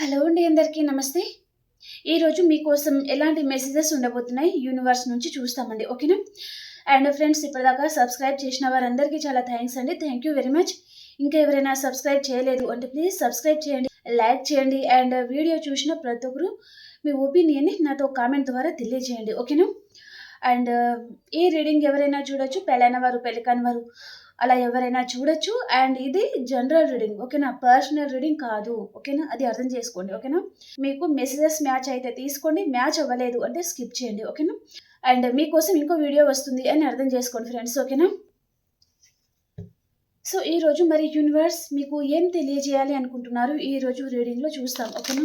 Hello అండి అందరికీ నమస్తే. ఈరోజు మీకోసం ఎలాంటి మెసేజెస్ ఉండబోతున్నాయి యూనివర్స్ నుంచి చూస్తామండి ఓకేనా? అండ్ ఫ్రెండ్స్ ఇప్పటిదాకా సబ్స్క్రైబ్ చేసిన వారందరికీ చాలా థ్యాంక్స్ అండి. థ్యాంక్ యూ వెరీ మచ్ ఇంకా ఎవరైనా సబ్స్క్రైబ్ చేయలేదు అంటే ప్లీజ్ సబ్స్క్రైబ్ చేయండి లైక్ చేయండి అండ్ వీడియో చూసిన ప్రతి ఒక్కరు మీ ఒపీనియన్ని నాతో కామెంట్ ద్వారా తెలియజేయండి ఓకేనా? అండ్ ఈ రీడింగ్ ఎవరైనా చూడొచ్చు పెళ్ళైన వారు పెళ్ళి కాని వారు అలా ఎవరైనా చూడొచ్చు. అండ్ ఇది జనరల్ రీడింగ్. ఓకేనా? పర్సనల్ రీడింగ్ కాదు. ఓకేనా? అది అర్థం చేసుకోండి. ఓకేనా? మీకు మెసేజెస్ మ్యాచ్ అయితే తీసుకోండి. మ్యాచ్ అవ్వలేదు అంటే స్కిప్ చేయండి. ఓకేనా? అండ్ మీకోసం ఇంకో వీడియో వస్తుంది అని అర్థం చేసుకోండి ఫ్రెండ్స్. ఓకేనా? సో ఈ రోజు మరి యూనివర్స్ మీకు ఏం తెలియజేయాలి అనుకుంటున్నారు? ఈ రోజు రీడింగ్లో చూస్తాం. ఓకేనా?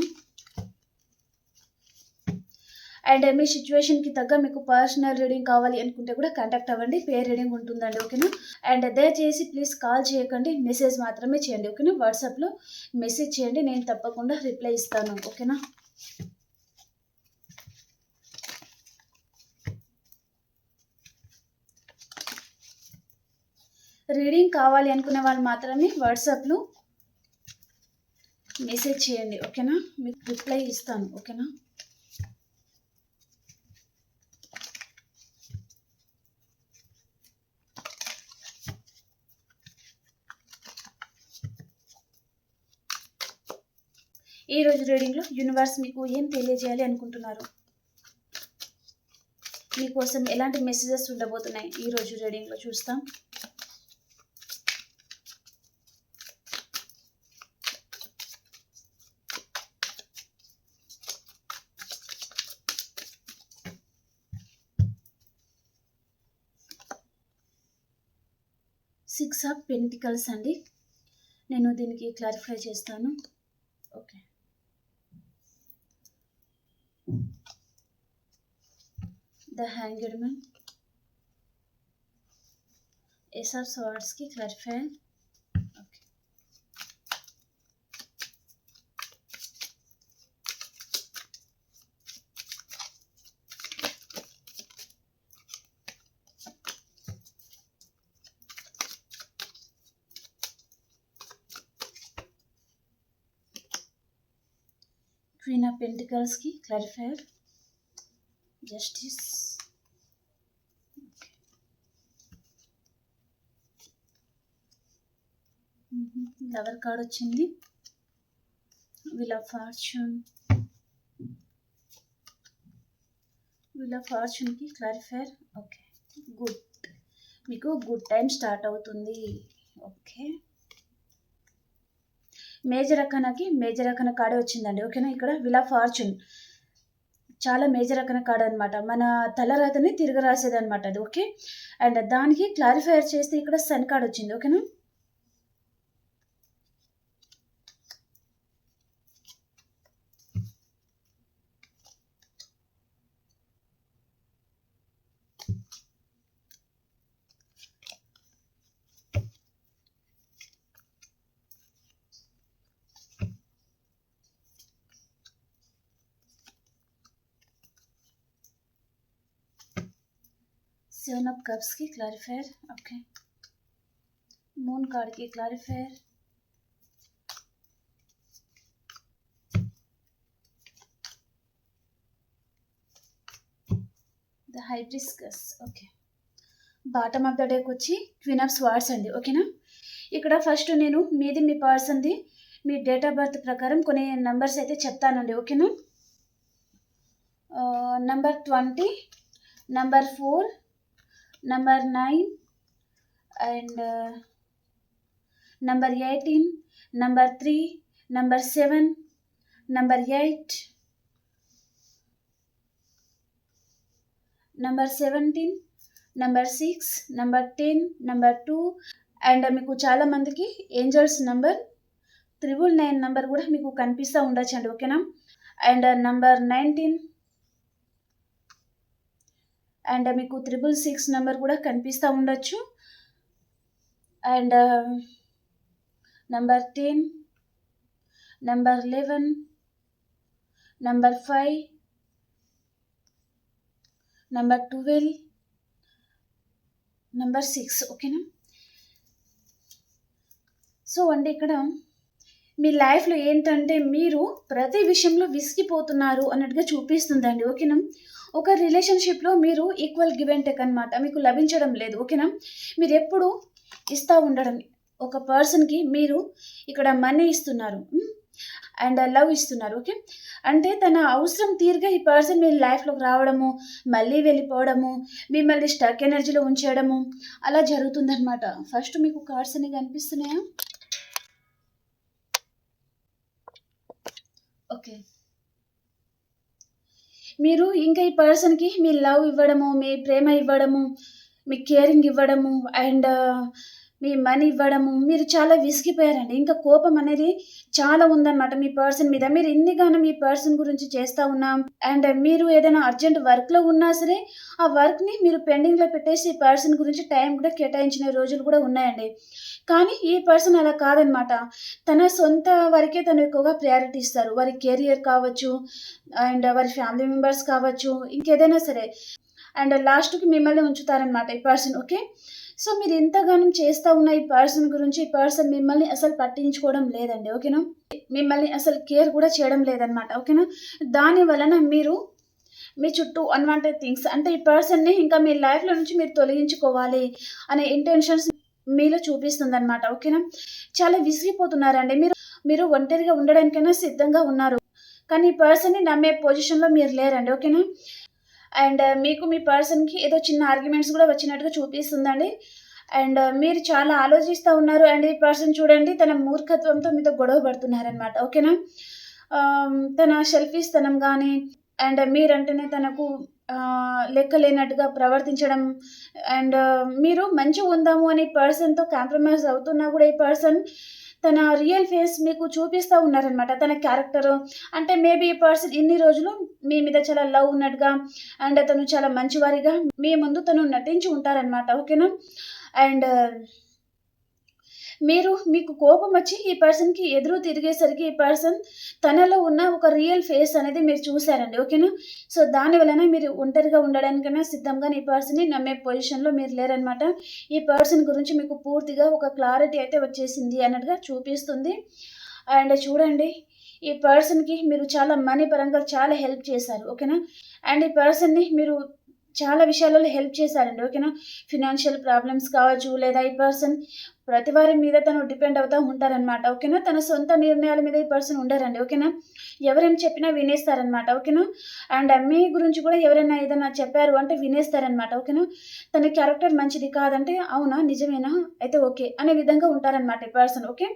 అండ్ మీ సిచ్యువేషన్కి తగ్గ మీకు పర్సనల్ రీడింగ్ కావాలి అనుకుంటే కూడా కాంటాక్ట్ అవ్వండి. పేర్ రీడింగ్ ఉంటుందండి ఓకేనా? అండ్ దయచేసి ప్లీజ్ కాల్ చేయకండి మెసేజ్ మాత్రమే చేయండి ఓకేనా? వాట్సాప్లో మెసేజ్ చేయండి నేను తప్పకుండా రిప్లై ఇస్తాను ఓకేనా? రీడింగ్ కావాలి అనుకునే వాళ్ళు మాత్రమే వాట్సాప్లో మెసేజ్ చేయండి ఓకేనా? మీకు రిప్లై ఇస్తాను ఓకేనా? ఈ రోజు రీడింగ్లో యూనివర్స్ మీకు ఏం తెలియజేయాలి అనుకుంటున్నారు? మీకోసం ఎలాంటి మెసేజెస్ ఉండబోతున్నాయి ఈ రోజు రీడింగ్లో చూస్తాం. సిక్స్ ఆఫ్ పెంటికల్స్ అండి. నేను దీనికి క్లారిఫై చేస్తాను okay the hanged man ace of సవర్డ్స్కి clarify okay queen of పెంటికల్స్కి క్లారిఫైర్ జస్టిస్ లవర్ కార్డ్ వచ్చింది. Wheel of fortune wheel of ఫార్చ్యూన్కి clarifier okay good మీకు గుడ్ టైం స్టార్ట్ అవుతుంది. ఓకే మేజర్ అక్కనకి major arcana కాడే వచ్చిందండి. ఓకేనా ఇక్కడ? విలా ఫార్చ్యూన్ చాలా మేజర్ అక్కన కాడ అనమాట మన తలరాతని తిరగరాసేది అనమాట అది. ఓకే అండ్ దానికి క్లారిఫైర్ చేస్తే ఇక్కడ సన్ కార్డ్ వచ్చింది. ఓకేనా సెవెన్ ఆఫ్ కప్స్కి క్లారిఫైర్ ఓకే మూన్ కార్డ్కి clarifier the hibiscus okay bottom of the డేకి వచ్చి క్వీన్ ఆఫ్ స్వార్డ్స్ అండి. ఓకేనా? ఇక్కడ ఫస్ట్ నేను మీది మీ పర్సన్ది మీ డేట్ ఆఫ్ బర్త్ ప్రకారం కొన్ని నంబర్స్ అయితే చెప్తానండి. ఓకేనా? Number twenty number four number nine and number eighteen number three number seven number eight number seventeen number six number ten number two and మీకు చాలామందికి angels number triple nine number కూడా మీకు కనిపిస్తూ ఉండొచ్చు అండి ఓకేనా అండ్ నంబర్ నైన్టీన్ అండ్ మీకు triple six number కూడా కనిపిస్తూ ఉండొచ్చు. And number ten number eleven number five number twelve number six ఓకేనా సో అండి ఇక్కడ మీ లైఫ్లో ఏంటంటే మీరు ప్రతి విషయంలో విసిగిపోతున్నారు అన్నట్టుగా చూపిస్తుందండి ఓకేనా? ఒక రిలేషన్షిప్లో మీరు ఈక్వల్ గివ్ అండ్ టెక్ అనమాట మీకు లభించడం లేదు ఓకేనా? మీరు ఎప్పుడు ఇస్తూ ఉండడం ఒక పర్సన్కి మీరు ఇక్కడ మనీ ఇస్తున్నారు అండ్ లవ్ ఇస్తున్నారు ఓకే? అంటే తన అవసరం తీరుగా ఈ పర్సన్ మీ లైఫ్లోకి రావడము మళ్ళీ వెళ్ళిపోవడము మిమ్మల్ని స్టక్ ఎనర్జీలో ఉంచేయడము అలా జరుగుతుందన్నమాట. ఫస్ట్ మీకు కార్డ్స్ అనేవి కనిపిస్తున్నాయా? ఓకే. మీరు ఇంకా ఈ పర్సన్కి మీ లవ్ ఇవ్వడము మీ ప్రేమ ఇవ్వడము మీ కేరింగ్ ఇవ్వడము అండ్ మీ మనీ ఇవ్వడము మీరు చాలా విసిగిపోయారండి. ఇంకా కోపం అనేది చాలా ఉందన్నమాట మీ పర్సన్ మీద. మీరు ఎన్నిగానో మీ పర్సన్ గురించి చేస్తూ ఉన్నాం. అండ్ మీరు ఏదైనా అర్జెంట్ వర్క్లో ఉన్నా సరే ఆ వర్క్ని మీరు పెండింగ్లో పెట్టేసి ఈ పర్సన్ గురించి టైం కూడా కేటాయించిన రోజులు కూడా ఉన్నాయండి. కానీ ఈ పర్సన్ అలా కాదనమాట తన సొంత వారికే తను ఎక్కువగా ప్రయారిటీ ఇస్తారు. వారి కెరియర్ కావచ్చు అండ్ వారి ఫ్యామిలీ మెంబర్స్ కావచ్చు ఇంకేదైనా సరే. అండ్ లాస్ట్కి మిమ్మల్ని ఉంచుతారనమాట ఈ పర్సన్ ఓకే? సో మీరు ఎంతగానో చేస్తూ ఉన్న ఈ పర్సన్ గురించి ఈ పర్సన్ మిమ్మల్ని అసలు పట్టించుకోవడం లేదండి ఓకేనా? మిమ్మల్ని అసలు కేర్ కూడా చేయడం లేదనమాట ఓకేనా? దాని వలన మీరు మీ చుట్టూ అన్వాంటెడ్ థింగ్స్ అంటే ఈ పర్సన్ని ఇంకా మీ లైఫ్లో నుంచి మీరు తొలగించుకోవాలి అనే ఇంటెన్షన్స్ మీలో చూపిస్తుంది అనమాట ఓకేనా? చాలా విసిగిపోతున్నారండి మీరు మీరు ఒంటరిగా ఉండడానికైనా సిద్ధంగా ఉన్నారు కానీ ఈ పర్సన్ని నమ్మే పొజిషన్లో మీరు లేరండి ఓకేనా? అండ్ uh, మీకు మీ పర్సన్కి ఏదో చిన్న ఆర్గ్యుమెంట్స్ కూడా వచ్చినట్టుగా చూపిస్తుందండి. అండ్ uh, మీరు చాలా ఆలోచిస్తూ ఉన్నారు అండ్ ఈ పర్సన్ చూడండి తన మూర్ఖత్వంతో మీతో గొడవ పడుతున్నారనమాట ఓకేనా? తన తన సెల్ఫీస్తనం కానీ అండ్ మీరంటేనే తనకు లెక్క లేనట్టుగా ప్రవర్తించడం. అండ్ మీరు మంచిగా ఉందాము అని పర్సన్తో కాంప్రమైజ్ అవుతున్నా కూడా ఈ పర్సన్ తన రియల్ ఫేస్ మీకు చూపిస్తూ ఉన్నారనమాట తన క్యారెక్టర్ అంటే మేబీ ఈ పర్సన్ ఇన్ని రోజులు మీ మీద చాలా లవ్ ఉన్నట్టుగా అండ్ తను చాలా మంచివారిగా మీ ముందు తను నటించి ఉంటారనమాట ఓకేనా అండ్ మీరు మీకు కోపం వచ్చి ఈ పర్సన్కి ఎదురు తిరిగేసరికి ఈ పర్సన్ తనలో ఉన్న ఒక రియల్ ఫేస్ అనేది మీరు చూసారండి ఓకేనా? సో దాని వలన మీరు ఒంటరిగా ఉండడానికైనా సిద్ధంగా ఈ పర్సన్ని నమ్మే పొజిషన్లో మీరు లేరనమాట. ఈ పర్సన్ గురించి మీకు పూర్తిగా ఒక క్లారిటీ అయితే వచ్చేసింది అన్నట్టుగా చూపిస్తుంది. అండ్ చూడండి ఈ పర్సన్కి మీరు చాలా మనీ పరంగా చాలా హెల్ప్ చేశారు ఓకేనా? అండ్ ఈ పర్సన్ని మీరు చాలా విషయాలలో హెల్ప్ చేశారండి. ఓకేనా ఫినాన్షియల్ ప్రాబ్లమ్స్ కావచ్చు లేదా ఈ పర్సన్ ప్రతి వారి మీద తను డిపెండ్ అవుతూ ఉంటారనమాట ఓకేనా తన సొంత నిర్ణయాల మీద ఈ పర్సన్ ఉండరండి. ఓకేనా ఎవరేం చెప్పినా వినేస్తారనమాట ఓకేనా అండ్ మీ గురించి కూడా ఎవరైనా ఏదైనా చెప్పారు అంటే వినేస్తారనమాట ఓకేనా తన క్యారెక్టర్ మంచిది కాదంటే అవునా? నిజమేనా? అయితే ఓకే అనే విధంగా ఉంటారనమాట ఈ పర్సన్ ఓకే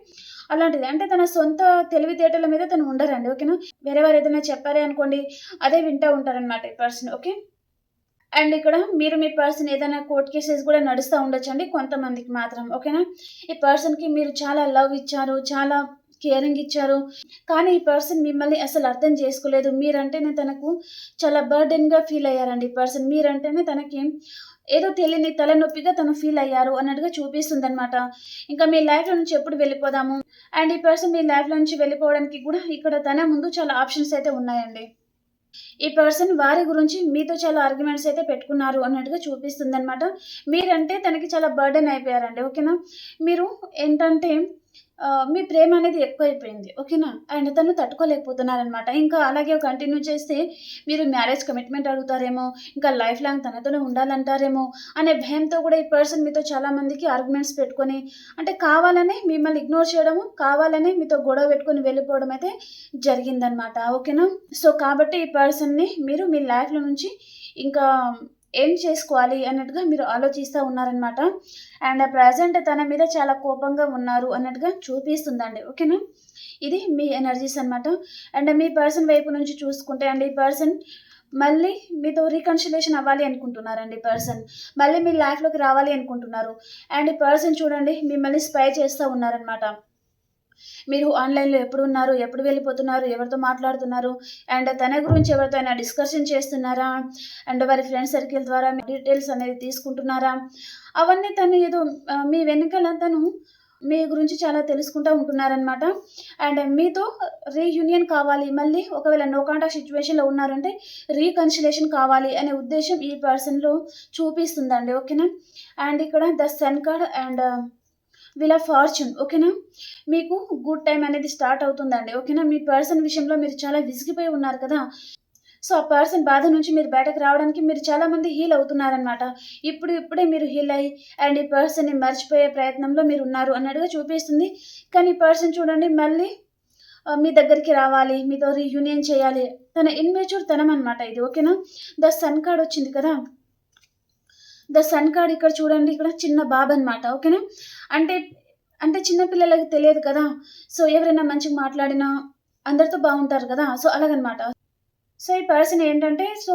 అలాంటిది. అంటే తన సొంత తెలివితేటల మీద తను ఉండరండి. ఓకేనా వేరే వారు ఏదైనా చెప్పారే అనుకోండి అదే వింటూ ఉంటారనమాట ఈ పర్సన్ ఓకే అండ్ ఇక్కడ మీరు మీ పర్సన్ ఏదైనా కోర్ట్ కేసెస్ కూడా నడుస్తూ ఉండొచ్చు అండి కొంతమందికి మాత్రం ఓకేనా? ఈ పర్సన్కి మీరు చాలా లవ్ ఇచ్చారు చాలా కేరింగ్ ఇచ్చారు కానీ ఈ పర్సన్ మిమ్మల్ని అసలు అర్థం చేసుకోలేదు. మీరంటేనే తనకు చాలా బర్డెన్గా ఫీల్ అయ్యారండి ఈ పర్సన్. మీరంటేనే తనకి ఏదో తెలియని తలనొప్పిగా తను ఫీల్ అయ్యారు అన్నట్టుగా చూపిస్తుంది అనమాట ఇంకా మీ లైఫ్లో నుంచి ఎప్పుడు వెళ్ళిపోదాము? అండ్ ఈ పర్సన్ మీ లైఫ్లో నుంచి వెళ్ళిపోవడానికి కూడా ఇక్కడ తన ముందు చాలా ఆప్షన్స్ అయితే ఉన్నాయండి. ఈ పర్సన్ వారి గురించి మీతో చాలా ఆర్గ్యుమెంట్స్ అయితే పెట్టుకున్నారు అన్నట్టుగా చూపిస్తుంది అనమాట మీరంటే తనకి చాలా బర్డెన్ అయిపోయారండి ఓకేనా? మీరు ఏంటంటే మీ ప్రేమ అనేది ఎక్కువైపోయింది ఓకేనా? అండ్ తను తట్టుకోలేకపోతున్నారనమాట ఇంకా అలాగే కంటిన్యూ చేస్తే మీరు మ్యారేజ్ కమిట్మెంట్ అడుగుతారేమో ఇంకా లైఫ్ లాంగ్ తనతోనే ఉండాలంటారేమో అనే భయంతో కూడా ఈ పర్సన్ మీతో చాలామందికి ఆర్గ్యుమెంట్స్ పెట్టుకొని అంటే కావాలనే మిమ్మల్ని ఇగ్నోర్ చేయడము కావాలనే మీతో గొడవ పెట్టుకొని వెళ్ళిపోవడం అయితే జరిగిందనమాట ఓకేనా? సో కాబట్టి ఈ పర్సన్ని మీరు మీ లైఫ్లో నుంచి ఇంకా ఏం చేసుకోవాలి అన్నట్టుగా మీరు ఆలోచిస్తూ ఉన్నారనమాట అండ్ ప్రజెంట్ తన మీద చాలా కోపంగా ఉన్నారు అన్నట్టుగా చూపిస్తుందండి. ఓకేనా? ఇది మీ ఎనర్జీస్ అన్నమాట. అండ్ మీ పర్సన్ వైపు నుంచి చూసుకుంటే అండ్ ఈ పర్సన్ మళ్ళీ మీతో రీకన్సిలేషన్ అవ్వాలి అనుకుంటున్నారండి పర్సన్ మళ్ళీ మీ లైఫ్లోకి రావాలి అనుకుంటున్నారు. అండ్ ఈ పర్సన్ చూడండి మిమ్మల్ని స్పై చేస్తూ ఉన్నారనమాట మీరు ఆన్లైన్లో ఎప్పుడు ఉన్నారు ఎప్పుడు వెళ్ళిపోతున్నారు ఎవరితో మాట్లాడుతున్నారు అండ్ తన గురించి ఎవరితో అయినా డిస్కషన్ చేస్తున్నారా? అండ్ వారి ఫ్రెండ్ సర్కిల్ ద్వారా మీ డీటెయిల్స్ అనేది తీసుకుంటున్నారా? అవన్నీ తను ఏదో మీ వెనుకల తను మీ గురించి చాలా తెలుసుకుంటూ ఉంటున్నారనమాట అండ్ మీతో రీయూనియన్ కావాలి మళ్ళీ ఒకవేళ నో కాంటాక్ట్ సిచ్యువేషన్లో ఉన్నారంటే రీకన్సిలేషన్ కావాలి అనే ఉద్దేశం ఈ పర్సన్లో చూపిస్తుందండి ఓకేనా? అండ్ ఇక్కడ ద సన్ కార్డ్ అండ్ వీళ్ళ ఫార్చ్యూన్ ఓకేనా? మీకు గుడ్ టైం అనేది స్టార్ట్ అవుతుందండి ఓకేనా? మీ పర్సన్ విషయంలో మీరు చాలా విసిగిపోయి ఉన్నారు కదా? సో ఆ పర్సన్ బాధ నుంచి మీరు బయటకు రావడానికి మీరు చాలా మంది హీల్ అవుతున్నారనమాట ఇప్పుడు ఇప్పుడే మీరు హీల్ అయ్యి అండ్ ఈ పర్సన్ని మర్చిపోయే ప్రయత్నంలో మీరు ఉన్నారు అన్నట్టుగా చూపిస్తుంది. కానీ ఈ పర్సన్ చూడండి మళ్ళీ మీ దగ్గరికి రావాలి మీతో రీయూనియన్ చేయాలి. తన ఇన్మెచ్యూర్ తనం అనమాట ఇది ఓకేనా? ద సన్ కార్డ్ వచ్చింది కదా? ద సన్ కార్డ్ ఇక్కడ చూడండి ఇక్కడ చిన్న బాబు అనమాట ఓకేనా? అంటే అంటే చిన్న పిల్లలకి తెలియదు కదా సో ఎవరైనా మంచిగా మాట్లాడినా అందరితో బాగుంటారు కదా సో అలాగనమాట. సో ఈ పర్సన్ ఏంటంటే సో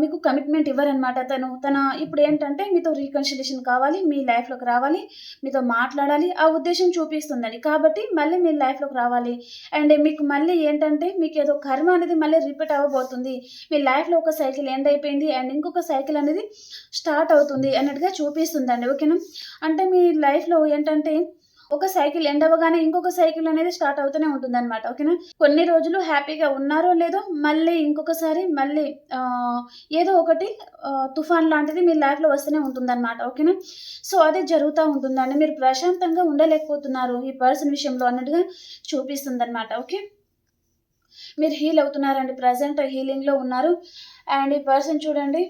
మీకు కమిట్మెంట్ ఇవ్వరనమాట తను. తన ఇప్పుడు ఏంటంటే మీతో రీకన్సిలేషన్ కావాలి మీ లైఫ్లోకి రావాలి మీతో మాట్లాడాలి ఆ ఉద్దేశం చూపిస్తుందని కాబట్టి మళ్ళీ మీ లైఫ్లోకి రావాలి. అండ్ మీకు మళ్ళీ ఏంటంటే మీకు ఏదో కర్మ అనేది మళ్ళీ రిపీట్ అవ్వబోతుంది. మీ లైఫ్లో ఒక సైకిల్ ఎండ్ అయిపోయింది అండ్ ఇంకొక సైకిల్ అనేది స్టార్ట్ అవుతుంది అన్నట్టుగా చూపిస్తుందండి. ఓకేనా? అంటే మీ లైఫ్లో ఏంటంటే ఒక సైకిల్ ఎండ్ అవ్వగానే ఇంకొక సైకిల్ అనేది స్టార్ట్ అవుతూనే ఉంటుంది అనమాట ఓకేనా? కొన్ని రోజులు హ్యాపీగా ఉన్నారో లేదో మళ్ళీ ఇంకొకసారి మళ్ళీ ఏదో ఒకటి తుఫాన్ లాంటిది మీ లైఫ్లో వస్తూనే ఉంటుందన్నమాట ఓకేనా? సో అదే జరుగుతూ ఉంటుందండి. మీరు ప్రశాంతంగా ఉండలేకపోతున్నారు ఈ పర్సన్ విషయంలో అన్నట్టుగా చూపిస్తుంది అనమాట ఓకే? మీరు హీల్ అవుతున్నారండి ప్రజెంట్ హీలింగ్లో ఉన్నారు. అండ్ ఈ పర్సన్ చూడండి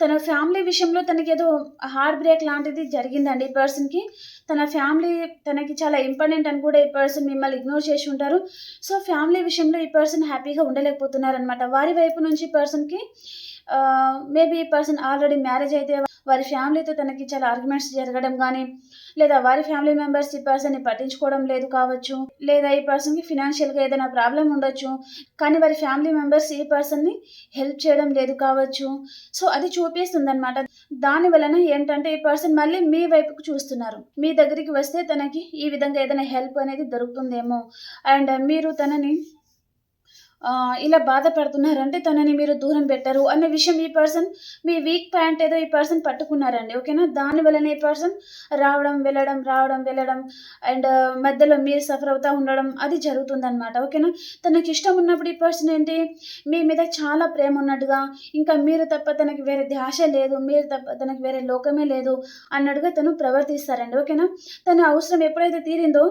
తన ఫ్యామిలీ విషయంలో తనకి ఏదో హార్ట్ బ్రేక్ లాంటిది జరిగిందండి ఈ పర్సన్కి తన ఫ్యామిలీ తనకి చాలా ఇంపార్టెంట్ అని కూడా ఈ పర్సన్ మిమ్మల్ని ఇగ్నోర్ చేసి ఉంటారు. సో ఫ్యామిలీ విషయంలో ఈ పర్సన్ హ్యాపీగా ఉండలేకపోతున్నారనమాట వారి వైపు నుంచి పర్సన్కి మేబీ ఈ పర్సన్ ఆల్రెడీ మ్యారేజ్ అయితే వారి ఫ్యామిలీతో తనకి చాలా ఆర్గ్యుమెంట్స్ జరగడం కానీ లేదా వారి ఫ్యామిలీ మెంబర్స్ ఈ పర్సన్ని పట్టించుకోవడం లేదు కావచ్చు లేదా ఈ పర్సన్కి ఫినాన్షియల్గా ఏదైనా ప్రాబ్లం ఉండొచ్చు కానీ వారి ఫ్యామిలీ మెంబర్స్ ఈ పర్సన్ని హెల్ప్ చేయడం లేదు కావచ్చు. సో అది చూపిస్తుంది అనమాట దాని వలన ఏంటంటే ఈ పర్సన్ మళ్ళీ మీ వైపుకు చూస్తున్నారు. మీ దగ్గరికి వస్తే తనకి ఈ విధంగా ఏదైనా హెల్ప్ అనేది దొరుకుతుందేమో. అండ్ మీరు తనని ఇలా బాధపడుతున్నారంటే తనని మీరు దూరం పెట్టరు అనే విషయం ఈ పర్సన్ మీ వీక్ పాయింట్ ఏదో ఈ పర్సన్ పట్టుకున్నారండి. ఓకేనా దాని వలన ఈ పర్సన్ రావడం వెళ్ళడం రావడం వెళ్ళడం అండ్ మధ్యలో మీరు సఫర్ అవుతూ ఉండడం అది జరుగుతుందనమాట ఓకేనా తనకి ఇష్టం ఉన్నప్పుడు ఈ పర్సన్ ఏంటి? మీ మీద చాలా ప్రేమ ఉన్నట్టుగా ఇంకా మీరు తప్ప తనకి వేరే ధ్యాస లేదు మీరు తప్ప తనకి వేరే లోకమే లేదు అన్నట్టుగా తను ప్రవర్తిస్తారండి. ఓకేనా తన అవసరం ఎప్పుడైతే తీరిందో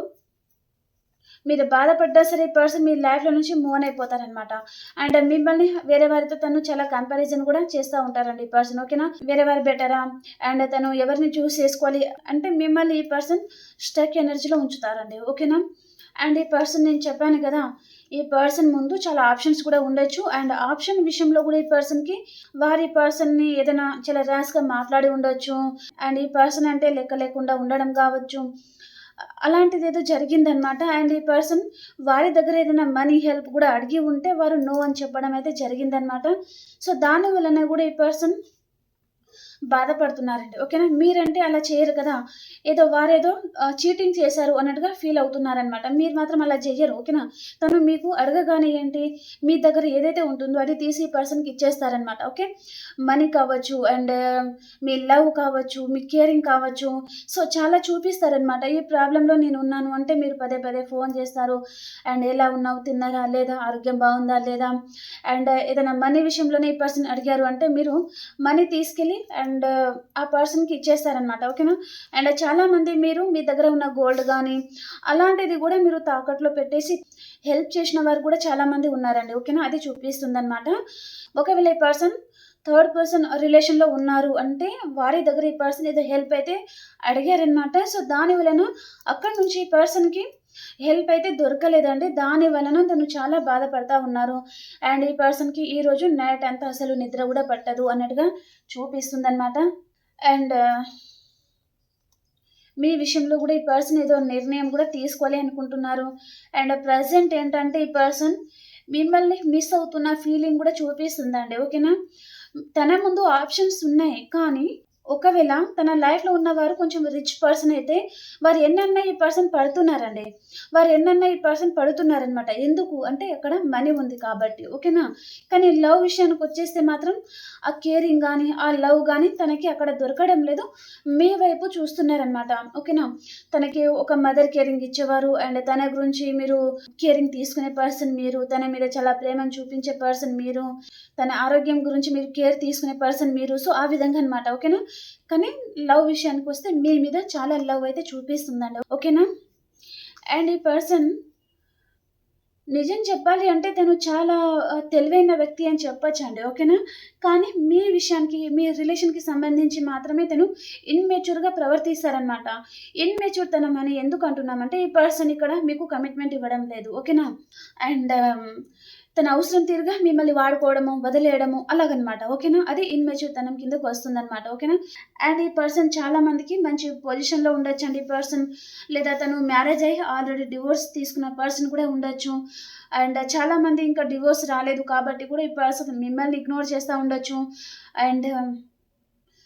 మీరు బాధపడ్డా సరే ఈ పర్సన్ మీ లైఫ్లో నుంచి మూవ్ అయిపోతారనమాట అండ్ మిమ్మల్ని వేరే వారితో తను చాలా కంపారిజన్ కూడా చేస్తూ ఉంటారండి ఈ పర్సన్ ఓకేనా? వేరే వారు బెటరా? అండ్ తను ఎవరిని చూస్ చేసుకోవాలి? అంటే మిమ్మల్ని ఈ పర్సన్ స్టక్ ఎనర్జీలో ఉంచుతారండి ఓకేనా? అండ్ ఈ పర్సన్ నేను చెప్పాను కదా ఈ పర్సన్ ముందు చాలా ఆప్షన్స్ కూడా ఉండొచ్చు. అండ్ ఆప్షన్ విషయంలో కూడా ఈ పర్సన్కి వారి పర్సన్ని ఏదైనా చాలా ర్యాష్గా మాట్లాడి ఉండొచ్చు. అండ్ ఈ పర్సన్ అంటే లెక్క లేకుండా ఉండడం కావచ్చు. అలాంటిది ఏదో జరిగిందనమాట అండ్ ఈ పర్సన్ వారి దగ్గర ఏదైనా మనీ హెల్ప్ కూడా అడిగి ఉంటే వారు నో అని చెప్పడం అయితే జరిగిందనమాట సో దాని వలన కూడా ఈ పర్సన్ బాధపడుతున్నారండి. ఓకేనా? మీరంటే అలా చేయరు కదా? ఏదో వారేదో చీటింగ్ చేశారు అన్నట్టుగా ఫీల్ అవుతున్నారనమాట మీరు మాత్రం అలా చేయరు ఓకేనా? తను మీకు అడగగానే ఏంటి? మీ దగ్గర ఏదైతే ఉంటుందో అది తీసి పర్సన్కి ఇచ్చేస్తారనమాట ఓకే? మనీ కావచ్చు అండ్ మీ లవ్ కావచ్చు మీ కేరింగ్ కావచ్చు. సో చాలా చూపిస్తారనమాట ఈ ప్రాబ్లంలో నేను ఉన్నాను అంటే మీరు పదే పదే ఫోన్ చేస్తారు. అండ్ ఎలా ఉన్నావు? తిన్నారా? లేదా? ఆరోగ్యం బాగుందా? లేదా? అండ్ ఏదైనా మనీ విషయంలోనే ఈ పర్సన్ అడిగారు అంటే మీరు మనీ తీసుకెళ్ళి అండ్ అండ్ ఆ పర్సన్కి ఇచ్చేస్తారనమాట ఓకేనా? అండ్ చాలామంది మీరు మీ దగ్గర ఉన్న గోల్డ్ కానీ అలాంటిది కూడా మీరు తాకట్లో పెట్టేసి హెల్ప్ చేసిన వారు కూడా చాలామంది ఉన్నారండి ఓకేనా? అది చూపిస్తుందనమాట ఒకవేళ ఈ పర్సన్ థర్డ్ పర్సన్ రిలేషన్లో ఉన్నారు అంటే వారి దగ్గర ఈ పర్సన్ ఏదో హెల్ప్ అయితే అడిగారనమాట సో దాని వలన అక్కడి నుంచి ఈ పర్సన్కి హెల్ప్ అయితే దొరకలేదండి. దాని వలన తను చాలా బాధపడతా ఉన్నారు. అండ్ ఈ పర్సన్కి ఈరోజు నైట్ అంతా అసలు నిద్ర కూడా పట్టదు అన్నట్టుగా చూపిస్తుంది అనమాట అండ్ మీ విషయంలో కూడా ఈ పర్సన్ ఏదో నిర్ణయం కూడా తీసుకోవాలి అనుకుంటున్నారు. అండ్ ప్రజెంట్ ఏంటంటే ఈ పర్సన్ మిమ్మల్ని మిస్ అవుతున్న ఫీలింగ్ కూడా చూపిస్తుందండి. ఓకేనా? తన ముందు ఆప్షన్స్ ఉన్నాయి. కానీ ఒకవేళ తన లైఫ్లో ఉన్నవారు కొంచెం రిచ్ పర్సన్ అయితే వారు ఎన్నన్నా ఈ పర్సన్ పడుతున్నారండి. వారు ఎన్నన్నా ఈ పర్సన్ పడుతున్నారనమాట ఎందుకు? అంటే అక్కడ మనీ ఉంది కాబట్టి. ఓకేనా? కానీ లవ్ విషయానికి వచ్చేస్తే మాత్రం ఆ కేరింగ్ కానీ ఆ లవ్ కానీ తనకి అక్కడ దొరకడం లేదు. మీ వైపు చూస్తున్నారనమాట ఓకేనా? తనకి ఒక మదర్ కేరింగ్ ఇచ్చేవారు. అండ్ తన గురించి మీరు కేరింగ్ తీసుకునే పర్సన్ మీరు. తన మీద చాలా ప్రేమను చూపించే పర్సన్ మీరు. తన ఆరోగ్యం గురించి మీరు కేర్ తీసుకునే పర్సన్ మీరు. సో ఆ విధంగా అనమాట ఓకేనా? కానీ లవ్ విషయానికి వస్తే మీ మీద చాలా లవ్ అయితే చూపిస్తుందండి. ఓకేనా? అండ్ ఈ పర్సన్ నిజం చెప్పాలి అంటే తను చాలా తెలివైన వ్యక్తి అని చెప్పొచ్చండి. ఓకేనా? కానీ మీ విషయానికి మీ రిలేషన్కి సంబంధించి మాత్రమే తను ఇన్మెచ్యూర్గా ప్రవర్తిస్తారనమాట ఇన్మెచ్యూర్ తనం అని ఎందుకు అంటున్నామంటే ఈ పర్సన్ ఇక్కడ మీకు కమిట్మెంట్ ఇవ్వడం లేదు. ఓకేనా? అండ్ తన అవసరం తీరుగా మిమ్మల్ని వాడుకోవడము వదిలేయడము అలాగనమాట. ఓకేనా? అది ఇన్మెచ్యూర్ తనం కిందకు వస్తుందన్నమాట ఓకేనా? అండ్ ఈ పర్సన్ చాలా మందికి మంచి పొజిషన్లో ఉండొచ్చు అండి ఈ పర్సన్ లేదా తను మ్యారేజ్ అయ్యి ఆల్రెడీ డివోర్స్ తీసుకున్న పర్సన్ కూడా ఉండొచ్చు. అండ్ చాలా మంది ఇంకా డివోర్స్ రాలేదు కాబట్టి కూడా ఈ పర్సన్ మిమ్మల్ని ఇగ్నోర్ చేస్తూ ఉండొచ్చు. అండ్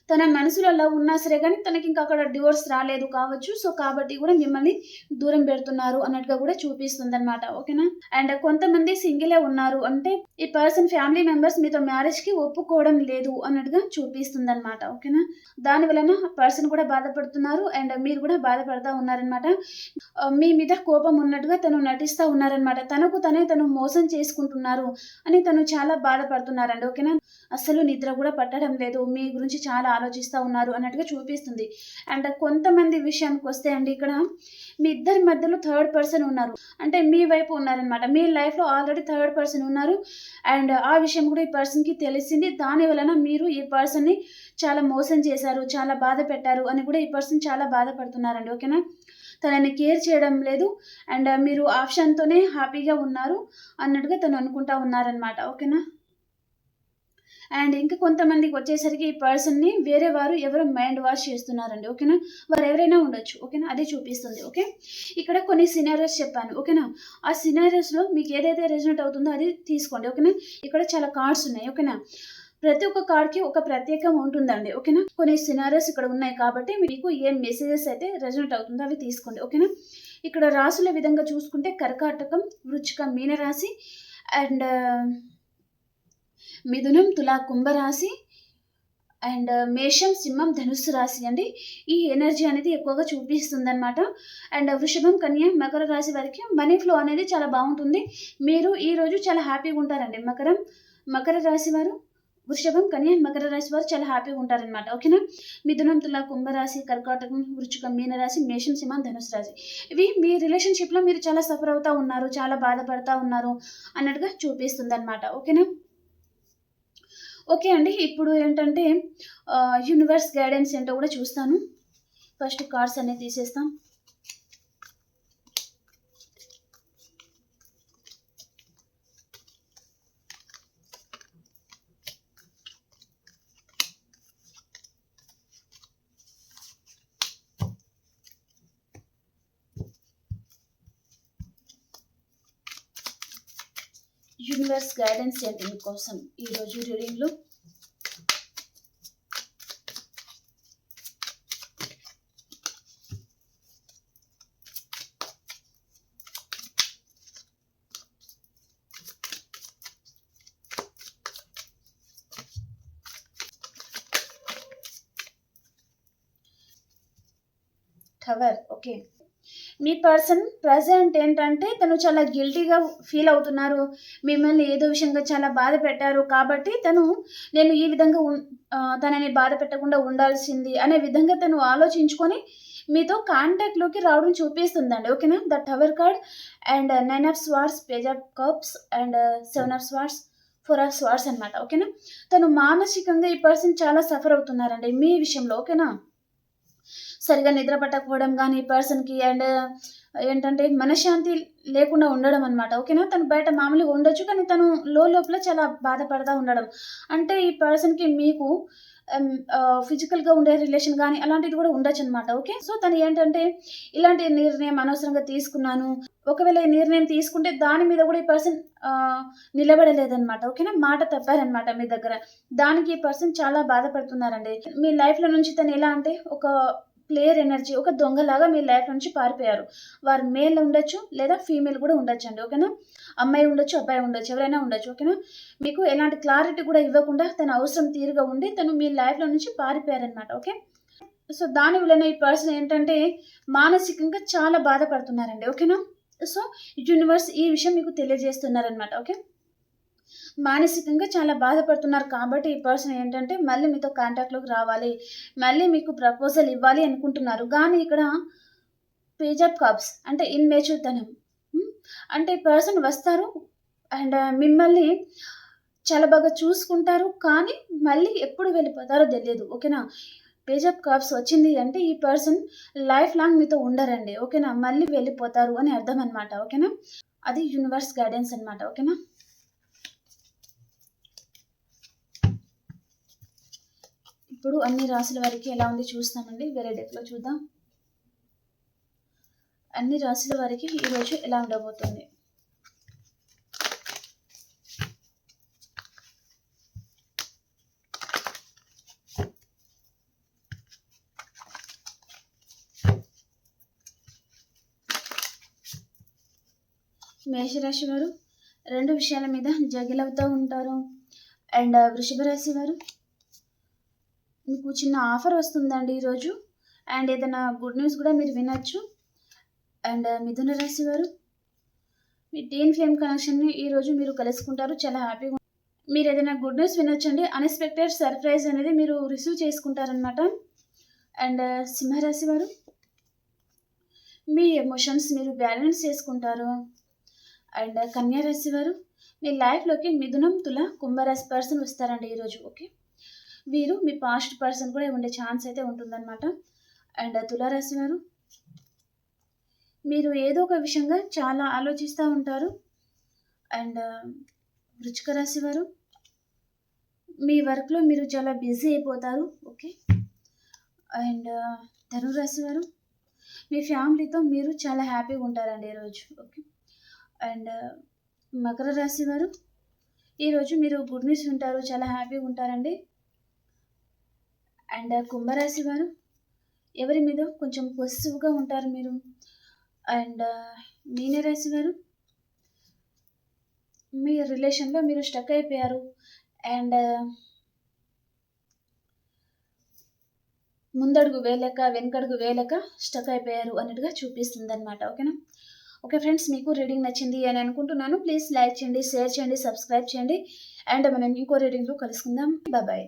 తన మనసులలో ఉన్నా సరే కానీ తనకి ఇంకా అక్కడ డివోర్స్ రాలేదు కావచ్చు. సో కాబట్టి కూడా మిమ్మల్ని దూరం పెడుతున్నారు అన్నట్టుగా కూడా చూపిస్తుంది అనమాట ఓకేనా? అండ్ కొంతమంది సింగిలే ఉన్నారు అంటే ఈ పర్సన్ ఫ్యామిలీ మెంబర్స్ మీతో మ్యారేజ్కి ఒప్పుకోవడం లేదు అన్నట్టుగా చూపిస్తుంది అనమాట ఓకేనా? దాని వలన పర్సన్ కూడా బాధపడుతున్నారు అండ్ మీరు కూడా బాధపడతా ఉన్నారనమాట మీ మీద కోపం ఉన్నట్టుగా తను నటిస్తూ ఉన్నారనమాట తనకు తనే తను మోసం చేసుకుంటున్నారు అని తను చాలా బాధపడుతున్నారండి. ఓకేనా? అసలు నిద్ర కూడా పట్టడం లేదు. మీ గురించి చాలా ఆలోచిస్తూ ఉన్నారు అన్నట్టుగా చూపిస్తుంది. అండ్ కొంతమంది విషయానికి వస్తే అండి ఇక్కడ మీ ఇద్దరి మధ్యలో థర్డ్ పర్సన్ ఉన్నారు. అంటే మీ వైపు ఉన్నారనమాట మీ లైఫ్లో ఆల్రెడీ థర్డ్ పర్సన్ ఉన్నారు. అండ్ ఆ విషయం కూడా ఈ పర్సన్కి తెలిసింది. దాని వలన మీరు ఈ పర్సన్ని చాలా మోసం చేశారు చాలా బాధ పెట్టారు అని కూడా ఈ పర్సన్ చాలా బాధపడుతున్నారండి. ఓకేనా తనని కేర్ చేయడం లేదు. అండ్ మీరు ఆప్షన్తోనే హ్యాపీగా ఉన్నారు అన్నట్టుగా తను అనుకుంటా ఉన్నారనమాట ఓకేనా అండ్ ఇంకా కొంతమందికి వచ్చేసరికి ఈ పర్సన్ని వేరే వారు ఎవరు మైండ్ వాష్ చేస్తున్నారండి ఓకేనా? వారు ఎవరైనా ఉండొచ్చు ఓకేనా? అదే చూపిస్తుంది ఓకే? ఇక్కడ కొన్ని సినారియోస్ చెప్పాను ఓకేనా? ఆ సినారియోస్లో మీకు ఏదైతే రెజనెట్ అవుతుందో అది తీసుకోండి ఓకేనా? ఇక్కడ చాలా కార్డ్స్ ఉన్నాయి ఓకేనా? ప్రతి ఒక్క కార్డ్కి ఒక ప్రత్యేకం ఉంటుందండి ఓకేనా? కొన్ని సినారియోస్ ఇక్కడ ఉన్నాయి కాబట్టి మీకు ఏ మెసేజెస్ అయితే రెజనెట్ అవుతుందో అవి తీసుకోండి ఓకేనా? ఇక్కడ రాసుల విధంగా చూసుకుంటే కర్కాటకం వృచ్చిక మీనరాశి అండ్ మిథునం తులా కుంభరాశి అండ్ uh, మేషం సింహం ధనుస్సు రాశి అండి. ఈ ఎనర్జీ అనేది ఎక్కువగా చూపిస్తుంది అనమాట అండ్ uh, వృషభం కన్య మకర రాశి వారికి మనీ ఫ్లో అనేది చాలా బాగుంటుంది. మీరు ఈ రోజు చాలా హ్యాపీగా ఉంటారండి. మకరం మకర రాశి వారు వృషభం కన్యా మకర రాశి వారు చాలా హ్యాపీగా ఉంటారనమాట ఓకేనా? మిథునం తుల కుంభరాశి కర్కాటకం వృచ్చికం మీనరాశి మేషం సింహం ధనుసు రాశి. ఇవి మీ రిలేషన్షిప్లో మీరు చాలా సఫర్ అవుతూ ఉన్నారు చాలా బాధపడతా ఉన్నారు అన్నట్టుగా చూపిస్తుంది అనమాట ఓకేనా? ఓకే అండి ఇప్పుడు ఏంటంటే యూనివర్స్ గైడెన్స్ ఏంటో కూడా చూస్తాను. ఫస్ట్ కార్డ్స్ అనేది తీసేస్తాం. యూనివర్స్ గైడెన్స్ ఏంటి మీకోసం ఈరోజు రీడింగ్లో టవర్ ఓకే మీ పర్సన్ ప్రజెంట్ ఏంటంటే తను చాలా గిల్టీగా ఫీల్ అవుతున్నారు. మిమ్మల్ని ఏదో విషయంగా చాలా బాధ పెట్టారు కాబట్టి తను నేను ఈ విధంగా తనని బాధ పెట్టకుండా ఉండాల్సింది అనే విధంగా తను ఆలోచించుకొని మీతో కాంటాక్ట్లోకి రావడం చూపిస్తుందండి. ఓకేనా the tower card and nine of swords page of cups and seven of swords four of swords అనమాట ఓకేనా తను మానసికంగా ఈ పర్సన్ చాలా సఫర్ అవుతున్నారండి మీ విషయంలో. ఓకేనా సరిగా నిద్ర పట్టకపోవడం కానీ ఈ పర్సన్కి అండ్ ఏంటంటే మనశ్శాంతి లేకుండా ఉండడం అనమాట ఓకేనా? తను బయట మామూలుగా ఉండొచ్చు కానీ తను లో లోపల చాలా బాధపడతా ఉండడం. అంటే ఈ పర్సన్కి మీకు ఫిజికల్గా ఉండే రిలేషన్ కానీ అలాంటిది కూడా ఉండొచ్చు అనమాట ఓకే? సో తను ఏంటంటే ఇలాంటి నిర్ణయం అనవసరంగా తీసుకున్నాను. ఒకవేళ ఈ నిర్ణయం తీసుకుంటే దాని మీద కూడా ఈ పర్సన్ నిలబడలేదనమాట ఓకేనా? మాట తప్పారనమాట మీ దగ్గర. దానికి ఈ పర్సన్ చాలా బాధపడుతున్నారండి. మీ లైఫ్లో నుంచి తను ఎలా అంటే ఒక ప్లేయర్ ఎనర్జీ ఒక దొంగలాగా మీ లైఫ్ నుంచి పారిపోయారు. వారు మేల్ ఉండొచ్చు లేదా ఫీమేల్ కూడా ఉండొచ్చు అండి ఓకేనా అమ్మాయి ఉండొచ్చు అబ్బాయి ఉండొచ్చు ఎవరైనా ఉండొచ్చు ఓకేనా మీకు ఎలాంటి క్లారిటీ కూడా ఇవ్వకుండా తన అవసరం తీరుగా ఉండి తను మీ లైఫ్లో నుంచి పారిపోయారనమాట ఓకే సో దాని వలన ఈ పర్సన్ ఏంటంటే మానసికంగా చాలా బాధపడుతున్నారండి ఓకేనా సో యూనివర్స్ ఈ విషయం మీకు తెలియజేస్తున్నారనమాట ఓకే మానసికంగా చాలా బాధపడుతున్నారు. కాబట్టి ఈ పర్సన్ ఏంటంటే మళ్ళీ మీతో కాంటాక్ట్లోకి రావాలి. మళ్ళీ మీకు ప్రపోజల్ ఇవ్వాలి అనుకుంటున్నారు. కానీ ఇక్కడ పేజ్ ఆఫ్ కప్స్ అంటే ఇన్మేచ్యూర్తనం అంటే ఈ పర్సన్ వస్తారు అండ్ మిమ్మల్ని చాలా బాగా చూసుకుంటారు. కానీ మళ్ళీ ఎప్పుడు వెళ్ళిపోతారో తెలియదు. ఓకేనా? పేజ్ ఆఫ్ కప్స్ వచ్చింది అంటే ఈ పర్సన్ లైఫ్ లాంగ్ మీతో ఉండరండి. ఓకేనా? మళ్ళీ వెళ్ళిపోతారు అని అర్థం అనమాట ఓకేనా? అది యూనివర్స్ గైడెన్స్ అనమాట ఓకేనా? ఇప్పుడు అన్ని రాసుల వారికి ఎలా ఉంది చూస్తామండి వేరే డెక్లో చూద్దాం. అన్ని రాసుల వారికి ఈరోజు ఎలా ఉండబోతుంది? మేషరాశి వారు రెండు విషయాల మీద జగిలవుతూ ఉంటారు. అండ్ వృషభ రాశి వారు మీకు చిన్న ఆఫర్ వస్తుందండి ఈరోజు. అండ్ ఏదైనా గుడ్ న్యూస్ కూడా మీరు వినొచ్చు. అండ్ మిథున రాశి వారు మీ టీన్ ఫ్లేమ్ కనెక్షన్ని ఈరోజు మీరు కలుసుకుంటారు. చాలా హ్యాపీగా మీరు ఏదైనా గుడ్ న్యూస్ వినొచ్చండి. అన్ఎక్స్పెక్టెడ్ సర్ప్రైజ్ అనేది మీరు రిసీవ్ చేసుకుంటారనమాట అండ్ సింహరాశి వారు మీ ఎమోషన్స్ మీరు బ్యాలెన్స్ చేసుకుంటారు. అండ్ కన్యారాశి వారు మీ లైఫ్లోకి మిథునం తుల కుంభరాశి పర్సన్ వస్తారండి ఈరోజు. ఓకే? వీరు మీ పాస్ట్ పర్సన్ కూడా ఉండే ఛాన్స్ అయితే ఉంటుందన్నమాట. అండ్ తులారాశి వారు మీరు ఏదో ఒక విషయంగా చాలా ఆలోచిస్తూ ఉంటారు. అండ్ వృచ్చిక రాశి వారు మీ వర్క్లో మీరు చాలా బిజీ అయిపోతారు ఓకే అండ్ ధనురాశి వారు మీ ఫ్యామిలీతో మీరు చాలా హ్యాపీగా ఉంటారండి ఈరోజు ఓకే అండ్ మకర రాశి వారు ఈరోజు మీరు గుడ్ న్యూస్ ఉంటారు చాలా హ్యాపీగా ఉంటారండి. అండ్ కుంభరాశి వారు ఎవరి మీద కొంచెం పొసిటివ్గా ఉంటారు మీరు? అండ్ మీనరాశి వారు మీ రిలేషన్లో మీరు స్టక్ అయిపోయారు. అండ్ ముందడుగు వేయలేక వెనకడుగు వేయలేక స్టక్ అయిపోయారు అన్నట్టుగా చూపిస్తుంది అనమాట ఓకేనా? ఓకే ఫ్రెండ్స్ మీకు రీడింగ్ నచ్చింది అని అనుకుంటున్నాను. ప్లీజ్ లైక్ చేయండి షేర్ చేయండి సబ్స్క్రైబ్ చేయండి. అండ్ మనం ఇంకో రీడింగ్లో కలుసుకుందాం. బాయ్.